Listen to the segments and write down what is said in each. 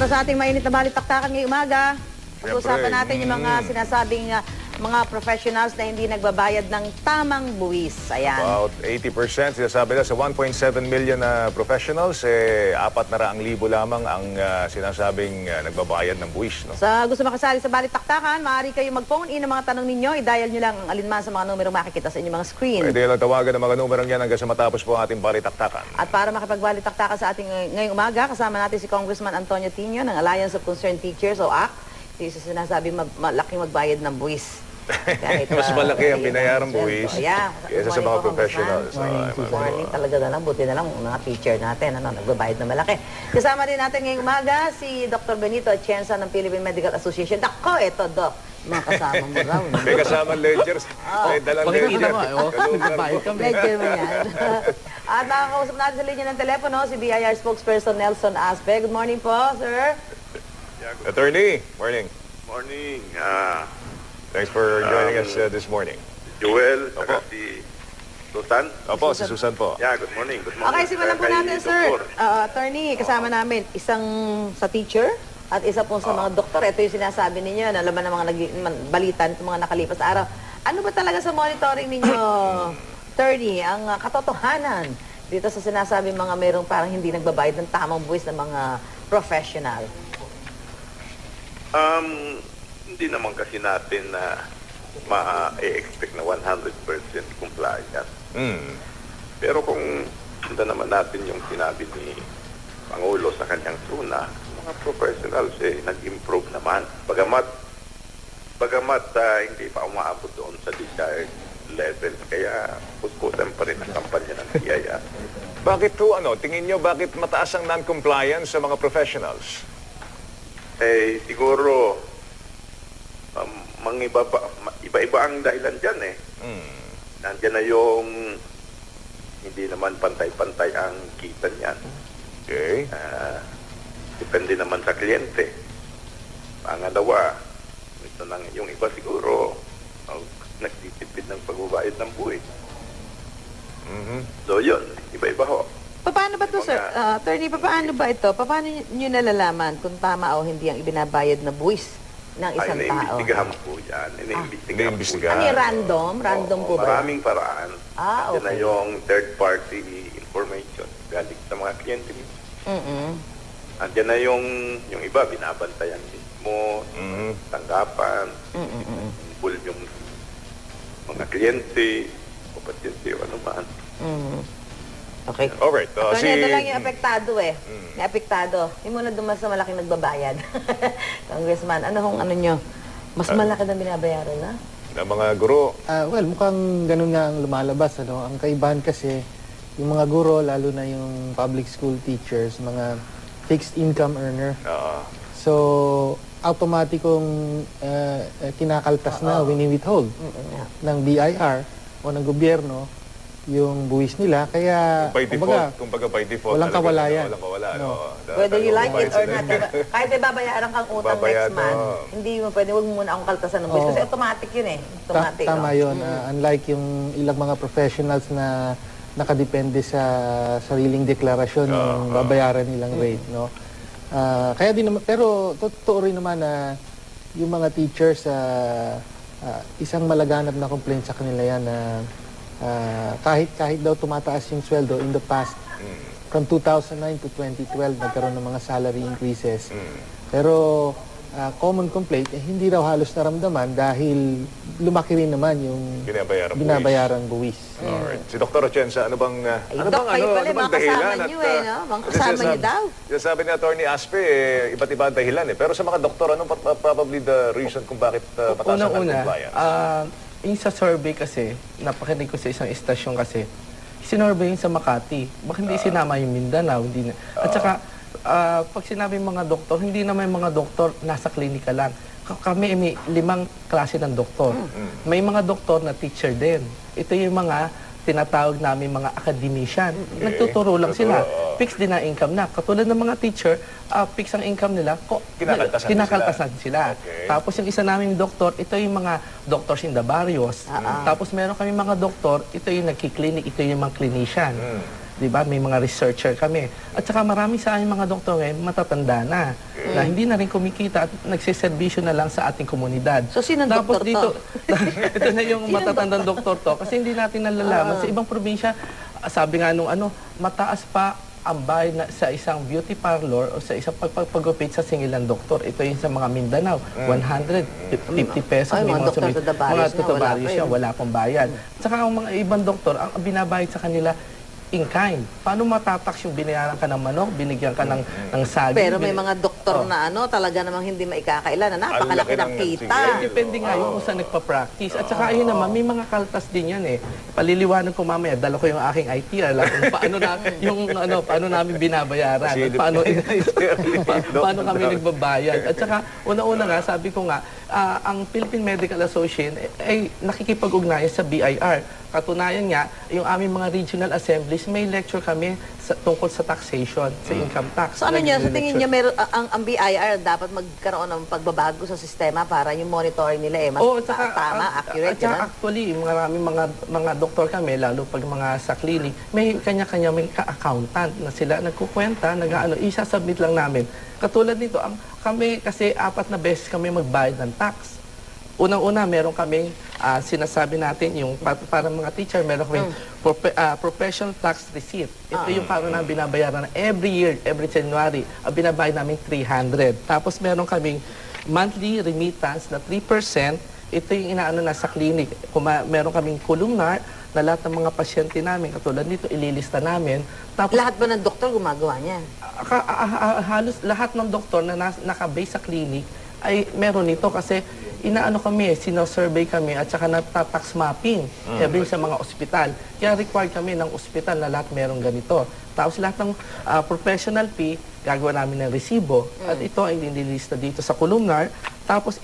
Para sa ating mainit na balitaktakan ngayong umaga, pag-usapan natin yung mga mm. sinasabing ah, mga professionals na hindi nagbabayad ng tamang buwis. Ayan. About 80% sinasabi na sa 1.7 million na professionals, eh, apat na raang libo lamang ang ah, sinasabing ah, nagbabayad ng buwis. No? Sa gusto makasali sa balitaktakan, maaari kayo mag-phone in ang mga tanong ninyo. I-dial nyo lang ang alinman sa mga numero makikita sa inyong mga screen. Pwede lang tawagan ng mga numerong yan hanggang sa matapos po ang ating balitaktakan. At para makipagbalitaktakan sa ating ngay- ngayong umaga, kasama natin si Congressman Antonio Tino ng Alliance of Concerned Teachers o ACT. Yung sa sinasabi malaking magbayad ng buwis. Kahit, Mas malaki ang sweldo. buwis Yeah. kaysa sa mga professionals. Mga- morning talaga na lang. Buti na lang mga teacher natin ano, nagbabayad na malaki. Kasama din natin ngayong umaga si Dr. Benito Atienza ng Philippine Medical Association. Dako, ito, Doc. Mga kasama mo raw. May kasama ledgers. May dalang ledger. mo, eh, oh, nagbabayad kami. Medyo mo yan. At nakakausap natin sa linya ng telepono si BIR spokesperson Nelson Aspe. Good morning po, sir. Attorney, morning. Morning, ah, Thanks for joining Um, us uh, this morning. Joel, Opo. si Susan. Opo, si Susan po. Yeah, good morning, good morning. Okay, simulan po natin, sir. Uh, attorney, kasama namin isang sa teacher at isa po sa mga doktor. Ito yung sinasabi ninyo na laman ng mga nag- balitan ng mga nakalipas na araw. Ano ba talaga sa monitoring ninyo, attorney, ang uh, katotohanan dito sa sinasabi mga merong parang hindi nagbabayad ng tamang buwis ng mga professional? Um, hindi naman kasi natin na ma-expect na 100% compliance. Mm. Pero kung sundan naman natin yung sinabi ni Pangulo sa kanyang suna, mga professionals eh, nag-improve naman. Bagamat, bagamat ah, hindi pa umaabot doon sa desired level. Kaya puspusan pa rin ang kampanya ng PIA. Bakit po, ano, tingin nyo, bakit mataas ang non-compliance sa mga professionals? Eh, siguro, um, ma- iba-iba ang dahilan dyan eh. Mm. Nandiyan na yung hindi naman pantay-pantay ang kita niyan. Okay. Ah, depende naman sa kliyente. Pangalawa, ito nang yung iba siguro, oh, nagtitipid ng pagbabayad ng buhay. Mhm. So yun, iba-iba ho. Paano ba to, sir? Mga- Uh, attorney, paano ba ito? Paano nyo nalalaman kung tama o hindi ang ibinabayad na buwis ng Ay, isang tao? naimbestigahan po yan. Iniimbestigahan po Iniimbestigahan. Ano yan. yung random? Random Oo, po ba? Maraming paraan. Ah, Nandiyan na okay. yung third-party information galing sa mga kliyente mismo. Mm-mm. Andiyan na yung, yung iba, binabantayan mismo, Mhm. tanggapan, Mm-mm. full yung mga kliyente, o pasyente o ano man. Mm. Okay. Alright. Uh, Attorney, si... ito lang yung apektado eh. Yung apektado. Hindi mo na dumas sa malaking nagbabayad. Congressman, ano hong ano nyo? Mas malaki na binabayaran na? ng mga guro. Ah, well, mukhang ganun nga ang lumalabas. Ano? Ang kaibahan kasi, yung mga guro, lalo na yung public school teachers, mga fixed income earner. Uh, So, automatikong uh, uh, kinakaltas na, wini-withhold ng BIR o ng gobyerno yung buwis nila. Kaya, by default, kumbaga by default. walang talaga, kawalayan. Walang kawala. No. No. Whether you like it or not. diba? Kahit may babayaran kang utang Babayad, next month, oo. hindi mo pwede, huwag mo muna akong kaltasan ng buwis. Kasi automatic yun eh. Ta- Automatic. tama oh. yun. Ah, unlike yung ilang mga professionals na nakadepende sa sariling deklarasyon ng babayaran nilang rate, no? Ah, kaya din naman, pero totoo rin naman na yung mga teachers, ah, ah, isang malaganap na complaint sa kanila yan na ah, kahit kahit daw tumataas yung sweldo in the past, from 2009 to 2012, nagkaroon ng mga salary increases. Pero ah, common complaint, eh, hindi raw halos naramdaman dahil lumaki rin naman yung Binabayaran buwis. binabayarang buwis. Alright. Si Dr. Atienza, ano bang, uh, Ay, ano bang, ano, pala, ano bang dahilan? niyo eh, no? Mga kasi kasama sinasabi- niyo daw. Sinasabi ni Attorney Aspe, eh, iba't iba ang dahilan eh. Pero sa mga doktor, anong probably the reason kung bakit uh, mataas ang Unang-una, non-compliance? Ah, yung sa survey kasi, napakinig ko sa isang istasyon kasi, sinurvey yung sa Makati. Bakit hindi sinama yung Mindanao? Hindi na. At saka, ah, pag sinabi mga doktor, hindi naman yung mga doktor nasa klinika lang. Ka- Kami may limang klase ng doktor. May mga doktor na teacher din. Ito yung mga tinatawag namin mga academician. Nagtuturo lang sila. Nagtuturo, oo. Fixed din ang income na. Katulad ng mga teacher, ah, fixed ang income nila. Ko, Kinakaltasan kinakaltasan sila. Okay. Tapos yung isa naming doktor, ito yung mga doctors in the barrios. Tapos meron kami mga doktor, ito yung nagki-clinic, ito yung mga clinician. Di ba? May mga researcher kami. At saka marami sa aming mga doktor ngayon matatanda na. Na hindi na rin kumikita at nagsiservisyo na lang sa ating komunidad. So, sinong Tapos dito, to? ito na yung matatandang doktor to. Kasi hindi natin nalalaman. Sa ibang probinsya, ah, sabi nga nung ano, mataas pa ang bayad na sa isang beauty parlor o sa isang pagpagpagupit sa singilan doktor. Ito yung sa mga Mindanao, 150 pesos. Ay, May mga doktor sumi- to the barrios mga wala siya, yun. wala pang bayad. Saka ang mga ibang doktor, ang binabayad sa kanila, in kind. Paano matatax yung binayaran ka ng manok, binigyan ka ng, ng saging? Pero may mga doktor Oh. na ano, talaga namang hindi maikakailan. na Napakalaki ng kita. Eh, depende nga yung kung saan nagpa-practice. At saka ayun naman, may mga kaltas din yan eh. Paliliwanag ko mamaya, dala ko yung aking ITR lang kung paano na yung ano, paano namin binabayaran. At paano paano kami nagbabayad. At saka una-una nga, sabi ko nga, ah, ang Philippine Medical Association eh, ay nakikipag-ugnayan sa BIR. Katunayan nga, yung aming mga regional assemblies, may lecture kami sa, tungkol sa taxation, sa income tax. So ano niya, sa tingin niya, meron, ang, ang BIR dapat magkaroon ng pagbabago sa sistema para yung monitoring nila eh, mas Oo, ta- tama, at- accurate. At saka ganun. actually, maraming mga mga doktor kami, lalo pag mga sa clinic, may kanya-kanya may ka-accountant na sila nagkukwenta, nag-ano, isa-submit lang namin. Katulad nito, ang, kami kasi apat na beses kami magbayad ng tax. Unang-una, meron kaming ah, sinasabi natin, yung pa- para mga teacher, meron kaming prope- ah, professional tax receipt. Ito yung parang na binabayaran na every year, every January, ang binabayad namin 300. Tapos meron kaming monthly remittance na 3%. Ito yung inaano na sa clinic. Kung meron kaming columnar na lahat ng mga pasyente namin, katulad nito, ililista namin. Tapos Lahat ba ng doktor gumagawa niyan? Aka- a- a- a- halos lahat ng doktor na nas- nakabase sa clinic ay meron nito kasi inaano kami, sino-survey kami at saka nata-tax mapping every sa mga ospital. Kaya required kami ng ospital na lahat meron ganito. Tapos lahat ng ah, professional fee, gagawa namin ng resibo. At ito ay nililista dito sa columnar. Tapos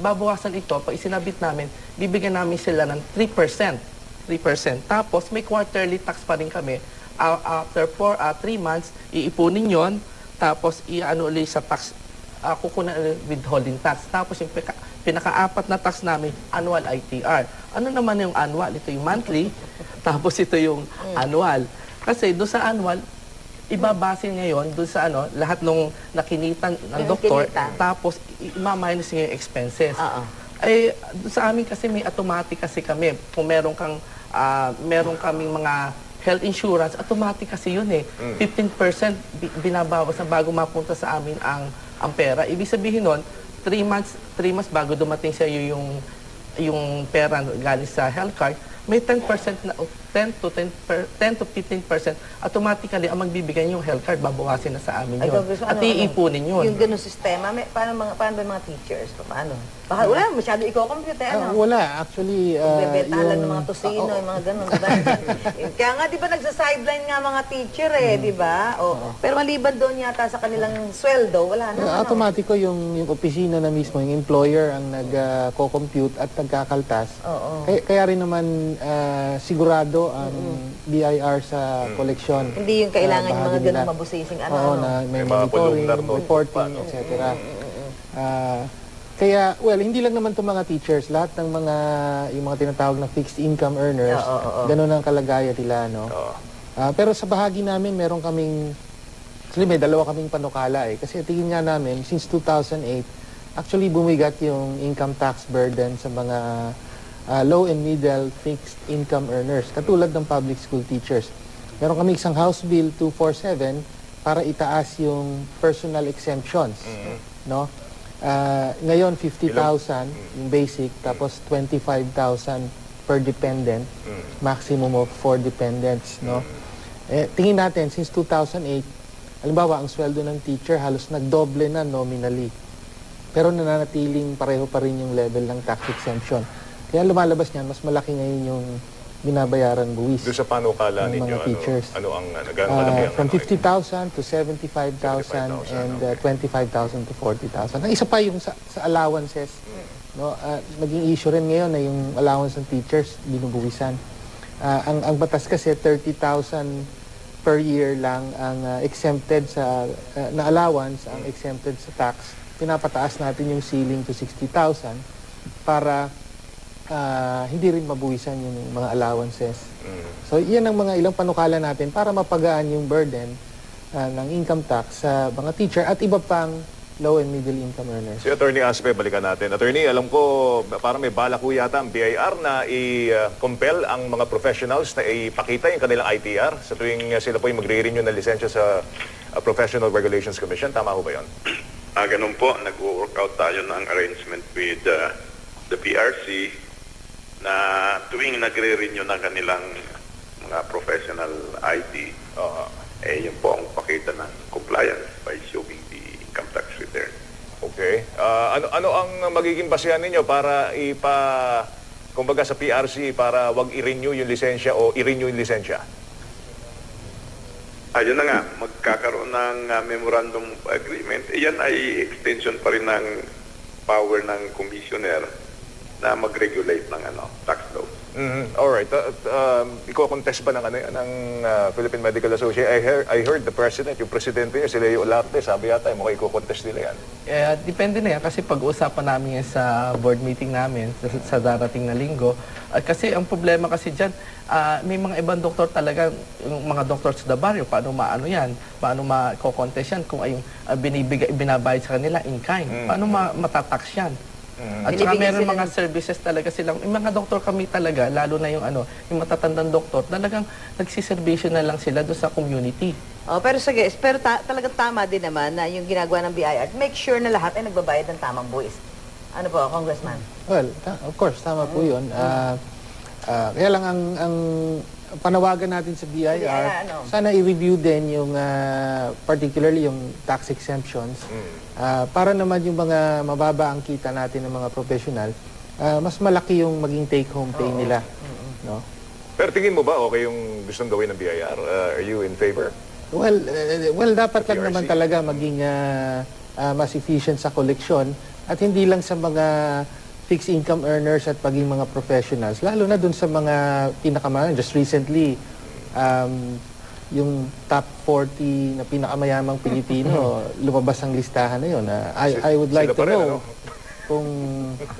babawasan ito, pag isinabit namin, bibigyan namin sila ng 3%. 3%. Tapos may quarterly tax pa rin kami. A- after 4 3 months, iipunin yon tapos i-ano ulit sa tax uh, kukunan ulit withholding tax. Tapos yung pinaka-apat na tax namin, annual ITR. Ano naman yung annual? Ito yung monthly, tapos ito yung annual. Kasi doon sa annual, ibabase ngayon doon sa ano, lahat nung nakinitan ng Yung doktor, kinita. tapos ima-minus niya yung expenses. Oo. Ay, doon sa amin kasi may automatic kasi kami. Kung meron kang, ah, meron kaming mga health insurance, automatic kasi yun eh. 15% bi- binabawas na bago mapunta sa amin ang, ang pera. Ibig sabihin nun, 3 months, 3 months bago dumating sa iyo yung, yung pera galing sa health card, may 10% na, o 10 to 10, per, 10 to 15% automatically ang magbibigay yung health card, babawasin na sa amin Ay, yun. Dr. so At ano- iipunin yun. Yung ganun sistema, may, paano, mga, paano ba yung mga teachers? Paano? Baka wala, masyado i-compute eh, Ah, ano? wala. Actually, ah, Bebentalan ng mga tosino, yung mga ganun, diba? Kaya nga, di ba, nagsa-sideline nga mga teacher eh, di ba? O, pero maliban doon yata sa kanilang sweldo, wala na. Uh, ano? automatiko yung, yung opisina na mismo, yung employer ang nag-co-compute at nagkakaltas. Oo. Kaya, kaya rin naman ah, sigurado ang BIR sa koleksyon. Hindi yung kailangan Ah, yung mga ganun mabusising ano, Oo, ano. na may, May mga monitoring, reporting, etc. Ah, kaya, well, hindi lang naman itong mga teachers, lahat ng mga, yung mga tinatawag na fixed income earners, Oo, oo, oo. ganun ang kalagayan nila, no? Oo. Ah, pero sa bahagi namin, meron kaming, actually may dalawa kaming panukala eh. Kasi tingin nga namin, since 2008, actually bumigat yung income tax burden sa mga ah, low and middle fixed income earners, katulad ng public school teachers. Meron kaming isang House Bill 247 para itaas yung personal exemptions. No? Ah, ngayon, 50,000 yung basic, tapos 25,000 per dependent, maximum of 4 dependents. No? Eh, tingin natin, since 2008, halimbawa, ang sweldo ng teacher halos nagdoble na nominally. Pero nananatiling pareho pa rin yung level ng tax exemption. Kaya lumalabas niyan, mas malaki ngayon yung binabayaran buwis. Doon sa panukala Ng mga ninyo, ano, teachers. ano ang uh, gano'ng Ah, kalaki ang from ano, 50,000 to 75,000 and uh, 25,000 to 40,000. Ang isa pa yung sa, sa allowances. No, Ah, naging issue rin ngayon na yung allowance ng teachers binubuwisan. Ah, ang ang batas kasi 30,000 per year lang ang ah, exempted sa ah, na allowance ang exempted sa tax. Pinapataas natin yung ceiling to 60,000 para ah, hindi rin mabuwisan yung mga allowances. So, yan ang mga ilang panukala natin para mapagaan yung burden ah, ng income tax sa mga teacher at iba pang low and middle income earners. Si Attorney Aspe, balikan natin. Attorney, alam ko parang may balak ko yata ang BIR na i-compel ang mga professionals na ipakita yung kanilang ITR sa tuwing uh, sila po yung magre-renew ng lisensya sa uh, Professional Regulations Commission. Tama ho ba yun? Ah, ganun po, nag-work out tayo ng arrangement with uh, the PRC na tuwing nagre-renew ng kanilang mga professional ID, Oo. eh yun po ang pakita ng compliance by showing the income tax return. Okay. Ah, ano ano ang magiging basehan ninyo para ipa kumbaga sa PRC para wag i-renew yung lisensya o i-renew yung lisensya? Ayun na nga, magkakaroon ng uh, memorandum agreement. Iyan ay extension pa rin ng power ng commissioner na mag-regulate ng ano, tax law. Mhm. All right. Uh, um, iko-contest ba ng ano ng uh, Philippine Medical Association? I heard, I heard the president, yung presidente niya, si Leo Olarte, sabi yata, mukhang iko-contest nila yan. Eh, depende na yan kasi pag-uusapan namin yan sa board meeting namin sa, sa darating na linggo. At kasi ang problema kasi dyan, ah, may mga ibang doktor talaga, yung mga doktor sa barrio, paano maano yan, paano ma-contest yan kung ay yung ah, binibigay, binabayad sa kanila in kind. Paano ma- matatax yan? At saka Binibigyan meron sila mga services talaga silang, yung mga doktor kami talaga, lalo na yung ano, yung matatandang doktor, talagang nagsiservisyo na lang sila doon sa community. Oh, pero sige, pero ta- talagang tama din naman na yung ginagawa ng BIR, make sure na lahat ay nagbabayad ng tamang buwis. Ano po, Congressman? Well, ta- of course, tama po yun. Ah, ah, kaya lang ang, ang panawagan natin sa BIR, BIR, ano? sana i-review din yung, ah, particularly yung tax exemptions, Ah, para naman yung mga mababa ang kita natin ng mga professional, ah, mas malaki yung maging take-home pay nila. No? Pero tingin mo ba okay yung gustong gawin ng BIR? Uh, are you in favor? Well, eh, well dapat lang naman talaga maging ah, ah, mas efficient sa collection at hindi lang sa mga fixed income earners at paging mga professionals, lalo na dun sa mga pinakamayaman. Just recently, um, yung top 40 na pinakamayamang Pilipino, lumabas ang listahan na yun. Ah, I, I would like to know ano? kung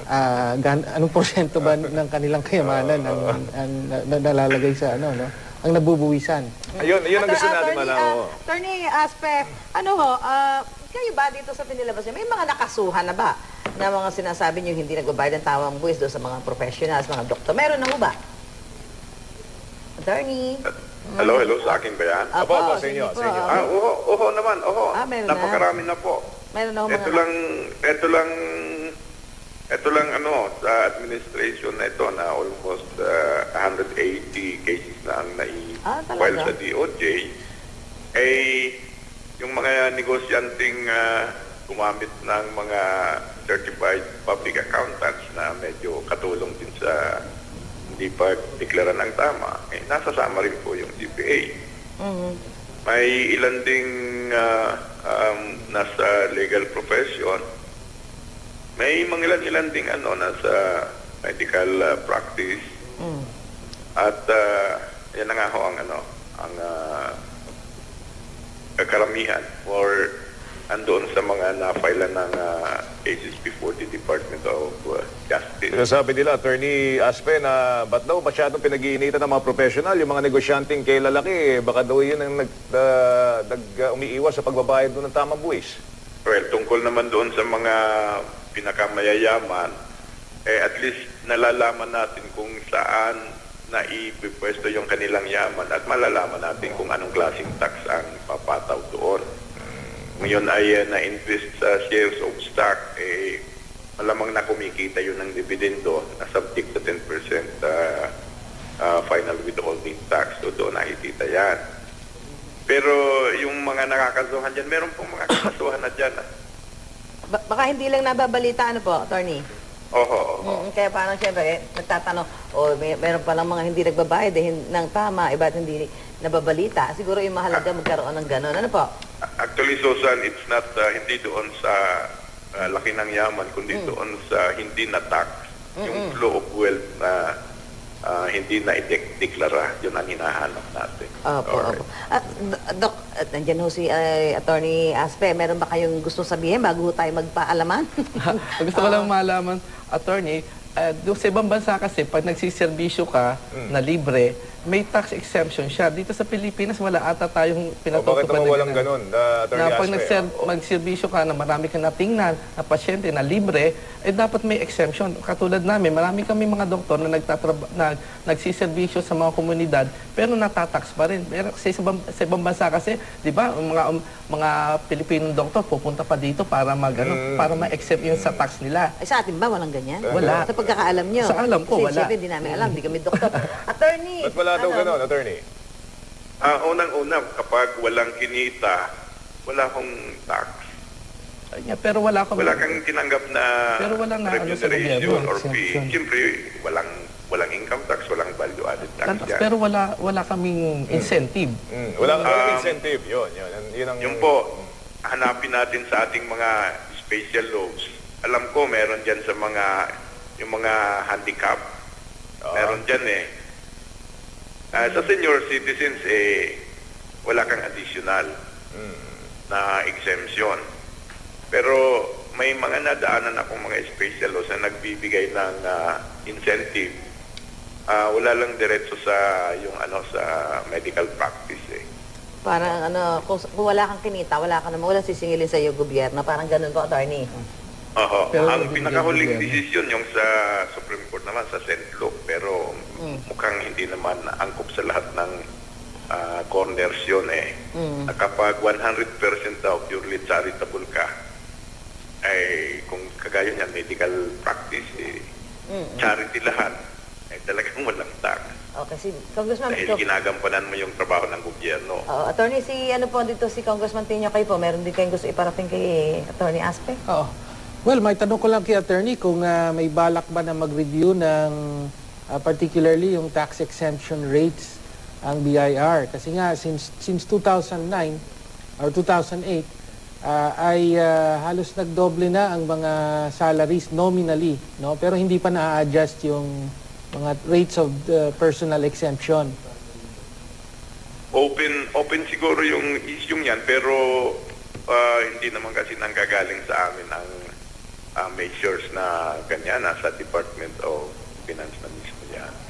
ah, gan- anong porsyento ba ng kanilang kayamanan ang, ang na- na- nalalagay sa ano no ang nabubuwisan. Ayun, yun ang gusto uh, natin attorney, malaman. uh, Attorney Aspe, ano ho, ah, kayo ba dito sa pinilabas niyo, may mga nakasuhan na ba na mga sinasabi niyo hindi nagbabayad ng tawang buwis doon sa mga professionals, mga doktor? Meron na ho ba? Attorney? Hello, hello, sa akin ba yan? Apo, apo, sa inyo, po. sa inyo. Ah, oho, oho naman, oho. Ah, meron na. Napakarami na po. Meron na ho mga... Ito lang, ito lang, ito lang ano, sa administration na ito na almost uh, 180 cases na ang Ah, nai-file talaga? sa DOJ, ay yung mga negosyanteng uh, gumamit ng mga certified public accountants na medyo katulong din sa hindi pa deklara ng tama, eh, nasasama rin po yung CPA. Mhm. May ilan ding ah, um, nasa legal profession. May mga ilan-ilan ding ano, nasa medical ah, practice. Mm. At ah, yan na nga ho ang ano, ang uh, karamihan or andoon sa mga na-file ng ah, cases before the Department of ah, Justice. Sinasabi nila, Attorney Aspe, na ba't daw masyadong pinag-iinitan ng mga professional, yung mga negosyanteng kay lalaki, baka daw yun ang nag, uh, nag uh, umiiwas sa pagbabayad doon ng tamang buwis. Well, tungkol naman doon sa mga pinakamayayaman, eh at least nalalaman natin kung saan na ipipwesto yung kanilang yaman at malalaman natin kung anong klaseng tax ang papataw doon. Ngayon ay uh, na-invest sa shares of stock, eh malamang na kumikita yun ng dividendo na subject to 10% uh, uh, final withholding tax. So doon nakikita yan. Pero yung mga nakakasuhan dyan, meron pong mga kakasuhan na dyan. ah. Ba- baka hindi lang nababalita, ano po, Attorney? Oho, oho. Mm, kaya parang siyempre, eh, nagtatanong, o may, meron palang mga hindi nagbabayad eh, hin- ng tama, iba't hindi nababalita. Siguro yung mahalaga magkaroon ng gano'n. Ano po? Actually, Susan, it's not uh, hindi doon sa uh, laki ng yaman, kundi doon sa hindi na tax. Yung flow of wealth na uh, hindi na ideklara, yun ang hinahanap natin. Opo, Alright. opo. At, D- Doc, at nandyan ho si eh, Attorney Aspe, meron ba kayong gusto sabihin bago tayo magpaalaman? Gusto ko lang malaman, attorney, doon sa ibang bansa kasi, pag nagsiservisyo ka Hmm. na libre, may tax exemption siya. Dito sa Pilipinas, wala ata tayong O bakit pinatutupad naman na walang ganun. ganun, uh, na pag nagser- magserbisyo ka na marami ka natingnan na pasyente na libre, eh dapat may exemption. Katulad namin, marami kami mga doktor na, na nagsiservisyo sa mga komunidad pero natatax pa rin. Pero sa ibang, sa ibang bansa kasi, di ba, mga, um, mga Pilipinong doktor pupunta pa dito para mag, Mm. ano, para ma-exempt yun sa tax nila. Ay, sa atin ba walang ganyan? Wala. Sa pagkakaalam nyo? Sa alam ko, Kasi wala. syempre, di namin alam, di kami doktor. Attorney! Wala daw ano, ganun, Attorney? Ah, unang-una, kapag walang kinita, wala akong tax. Ay, yeah, pero wala kami. Wala kang tinanggap na Pero wala na ano remuneration gobyerno, or fee. Siyempre, walang walang income tax, walang value added tax yan. pero wala wala kaming incentive. Mm, walang, walang Um, incentive, yun. Yun, yun ang... Yung po, hanapin natin sa ating mga special laws. Alam ko, meron dyan sa mga, yung mga handicap. Ah. Meron dyan eh. Ah, sa senior citizens, eh, wala kang additional na exemption. Pero may mga nadaanan akong mga special laws na nagbibigay ng ah, incentive. Ah, wala lang diretso sa yung ano sa medical practice eh. Parang ano, kung, kung wala kang kinita, wala ka naman, walang sisingilin sa iyo gobyerno. Parang ganun po, attorney. Oho. Pero ang pinakahuling desisyon yung sa Supreme Court naman sa St. Luke pero hindi naman angkop sa lahat ng ah, corners yun eh. Na kapag 100% daw purely charitable ka ay kung kagaya niyan medical practice eh, charity lahat ay talagang walang tax. Okay, si Congressman, Dahil ito, ginagampanan mo yung trabaho ng gobyerno. Oo, attorney, si ano po dito, si Congressman Tino kayo po, meron din kayong gusto iparating kay Attorney Aspe? Oo. Well, may tanong ko lang kay attorney kung ah, may balak ba na mag-review ng ah, particularly yung tax exemption rates ang BIR. Kasi nga, since, since 2009 or 2008, ah, ay ah, halos nagdoble na ang mga salaries nominally, no? Pero hindi pa na-adjust yung mga rates of the personal exemption. Open open siguro yung issue yan pero ah, hindi naman kasi nanggagaling sa amin ang ah, measures na ganyan nasa Department of Finance na mismo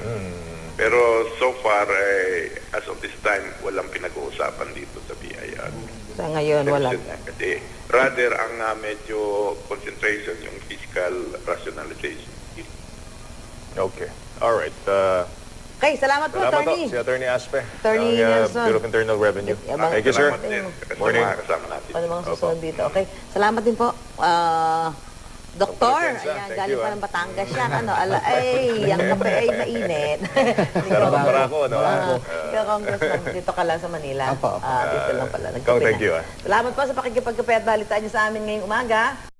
yan. Pero so far eh, as of this time walang pinag-uusapan dito sa BIR. Sa ngayon, wala. Kasi rather ang ah, medyo concentration yung fiscal rationalization. Okay. All right. Uh, Okay, salamat po, salamat attorney. po, si Attorney Aspe. Attorney ng, uh, Nelson. Bureau of Internal Revenue. Yabang- Thank you, sir. Salamat din Morning. kasama natin. Ano mga susunod dito? Okay, salamat din po. Ah, Doktor, Congressman, ayan, thank galing you, pa ah. ng Batangas yan. Ano, ala, ay, ang kape ay mainit. Sarap ang barako, no? Ah, Kaya Congressman, dito ka lang sa Manila. Apo, apo. Ah, dito lang pala. Kong, nagkape thank na. you, ah. Salamat po sa pakikipagkape at balitaan niyo sa amin ngayong umaga.